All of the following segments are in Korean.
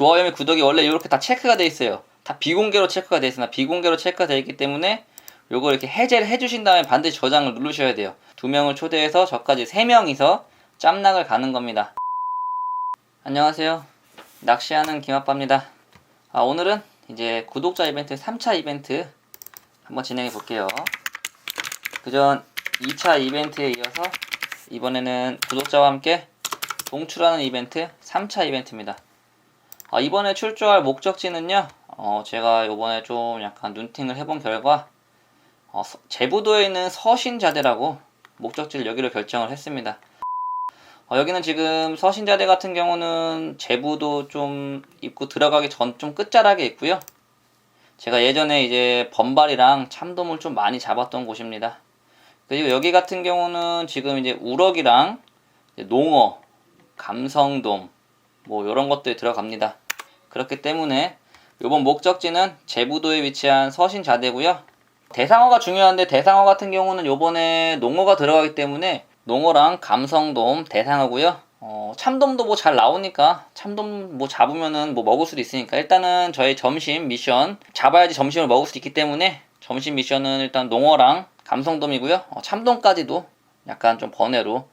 좋아요 및 구독이 원래 이렇게 다 체크가 돼 있어요. 다 비공개로 체크가 돼 있으나 비공개로 체크가 돼 있기 때문에 요거 이렇게 해제를 해주신 다음에 반드시 저장을 누르셔야 돼요. 두 명을 초대해서 저까지 세 명이서 짬락을 가는 겁니다. 안녕하세요. 낚시하는 김아빠입니다. 아, 오늘은 이제 구독자 이벤트 3차 이벤트 한번 진행해 볼게요. 그전 2차 이벤트에 이어서 이번에는 구독자와 함께 동출하는 이벤트 3차 이벤트입니다. 아, 이번에 출조할 목적지는요, 어, 제가 이번에 좀 약간 눈팅을 해본 결과, 어, 서- 제부도에 있는 서신자대라고 목적지를 여기로 결정을 했습니다. 어, 여기는 지금 서신자대 같은 경우는 제부도 좀 입구 들어가기 전 좀 끝자락에 있고요. 제가 예전에 이제 번발이랑 참돔을 좀 많이 잡았던 곳입니다. 그리고 여기 같은 경우는 지금 이제 우럭이랑 농어, 감성돔, 뭐 이런 것들이 들어갑니다. 그렇기 때문에 이번 목적지는 제부도에 위치한 서신자대고요. 대상어가 중요한데 대상어 같은 경우는 요번에 농어가 들어가기 때문에 농어랑 감성돔, 대상어고요. 어, 참돔도 뭐 잘 나오니까 참돔 뭐 잡으면은 뭐 먹을 수도 있으니까 일단은 저희 점심 미션 잡아야지 점심을 먹을 수 있기 때문에 점심 미션은 일단 농어랑 감성돔이고요. 어, 참돔까지도 약간 좀 번외로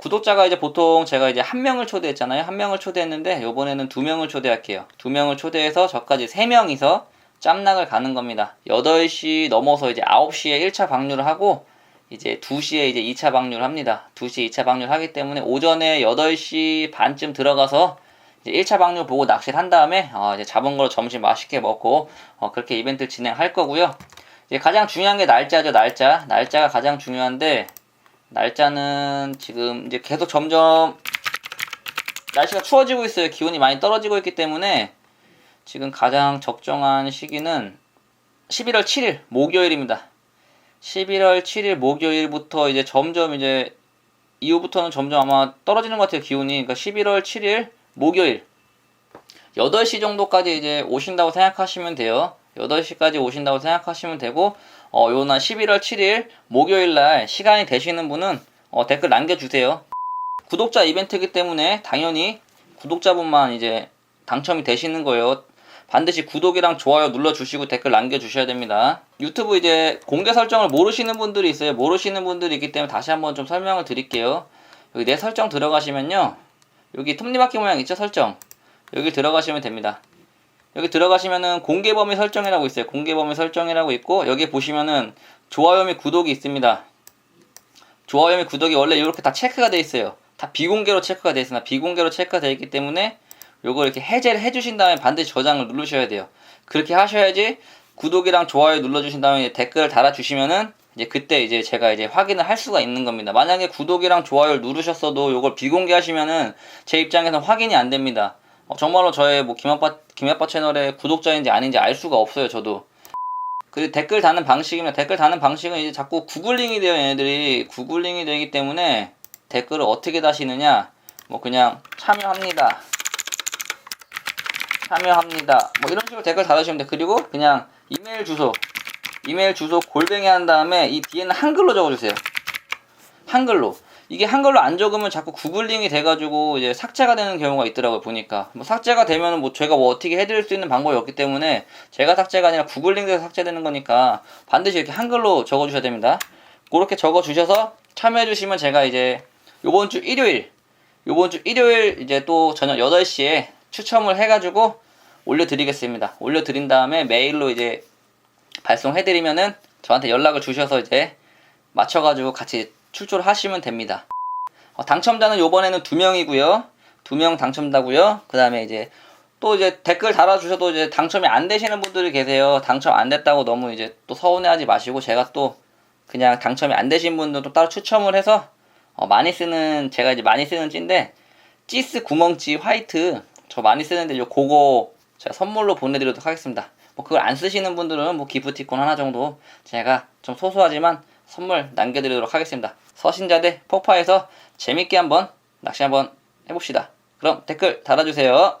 구독자가 이제 보통 제가 이제 한 명을 초대했잖아요. 한 명을 초대했는데 요번에는 두 명을 초대할게요. 두 명을 초대해서 저까지 세 명이서 짬락을 가는 겁니다. 8시 넘어서 이제 9시에 1차 방류를 하고 이제 2시에 이제 2차 방류를 합니다. 2시 2차 방류를 하기 때문에 오전에 8시 반쯤 들어가서 이제 1차 방류 보고 낚시를 한 다음에 어 이제 잡은 걸로 점심 맛있게 먹고 어 그렇게 이벤트를 진행할 거고요. 이제 가장 중요한 게 날짜죠, 날짜. 날짜가 가장 중요한데 날짜는 지금 이제 계속 점점 날씨가 추워지고 있어요. 기온이 많이 떨어지고 있기 때문에 지금 가장 적정한 시기는 11월 7일 목요일입니다. 11월 7일 목요일부터 이제 점점 이제 이후부터는 점점 아마 떨어지는 것 같아요. 기온이. 그러니까 11월 7일 목요일 8시 정도까지 이제 오신다고 생각하시면 돼요. 8시까지 오신다고 생각하시면 되고 어, 요날 11월 7일 목요일 날 시간이 되시는 분은 어, 댓글 남겨주세요. 구독자 이벤트이기 때문에 당연히 구독자분만 이제 당첨이 되시는 거예요. 반드시 구독이랑 좋아요 눌러주시고 댓글 남겨주셔야 됩니다. 유튜브 이제 공개 설정을 모르시는 분들이 있어요. 모르시는 분들이 있기 때문에 다시 한번 좀 설명을 드릴게요. 여기 내 설정 들어가시면요. 여기 톱니바퀴 모양 있죠? 설정. 여기 들어가시면 됩니다. 여기 들어가시면은 공개 범위 설정이라고 있어요. 공개 범위 설정이라고 있고 여기 보시면은 좋아요 및 구독이 있습니다. 좋아요 및 구독이 원래 이렇게 다 체크가 돼 있어요. 다 비공개로 체크가 돼 있으나 비공개로 체크가 돼 있기 때문에 요거 이렇게 해제를 해주신 다음에 반드시 저장을 누르셔야 돼요. 그렇게 하셔야지 구독이랑 좋아요 눌러주신 다음에 댓글 달아주시면은 이제 그때 이제 제가 이제 확인을 할 수가 있는 겁니다. 만약에 구독이랑 좋아요를 누르셨어도 요걸 비공개하시면은 제 입장에서 확인이 안 됩니다. 어, 정말로 저의 뭐 김아빠 김아빠 채널의 구독자인지 아닌지 알 수가 없어요. 저도. 그 댓글 다는 방식이면 댓글 다는 방식은 이제 자꾸 구글링이 돼요. 얘네들이 구글링이 되기 때문에 댓글을 어떻게 다시느냐 뭐 그냥 참여합니다. 참여합니다. 뭐 이런 식으로 댓글 달아주시면 돼. 그리고 그냥 이메일 주소, 이메일 주소 골뱅이 한 다음에 이 뒤에는 한글로 적어주세요. 한글로. 이게 한글로 안 적으면 자꾸 구글링이 돼가지고 이제 삭제가 되는 경우가 있더라고요 보니까 뭐 삭제가 되면은 뭐 제가 뭐 어떻게 해드릴 수 있는 방법이 없기 때문에 제가 삭제가 아니라 구글링돼서 삭제되는 거니까 반드시 이렇게 한글로 적어주셔야 됩니다. 그렇게 적어주셔서 참여해주시면 제가 이제 요번 주 일요일 요번 주 일요일 이제 또 저녁 8시에 추첨을 해가지고 올려드리겠습니다. 올려드린 다음에 메일로 이제 발송해드리면은 저한테 연락을 주셔서 이제 맞춰가지고 같이 출조를 하시면 됩니다. 어, 당첨자는 요번에는 두 명이고요. 두 명 당첨자고요. 그 다음에 이제 또 이제 댓글 달아주셔도 이제 당첨이 안 되시는 분들이 계세요. 당첨 안 됐다고 너무 이제 또 서운해하지 마시고 제가 또 그냥 당첨이 안 되신 분들도 따로 추첨을 해서 어, 많이 쓰는 제가 이제 많이 쓰는 찌인데 찌스 구멍찌 화이트 저 많이 쓰는데 요 그거 제가 선물로 보내드리도록 하겠습니다. 뭐 그걸 안 쓰시는 분들은 뭐 기프티콘 하나 정도 제가 좀 소소하지만 선물 남겨드리도록 하겠습니다. 서신자대 폭파에서 재밌게 한번 낚시 한번 해봅시다. 그럼 댓글 달아주세요.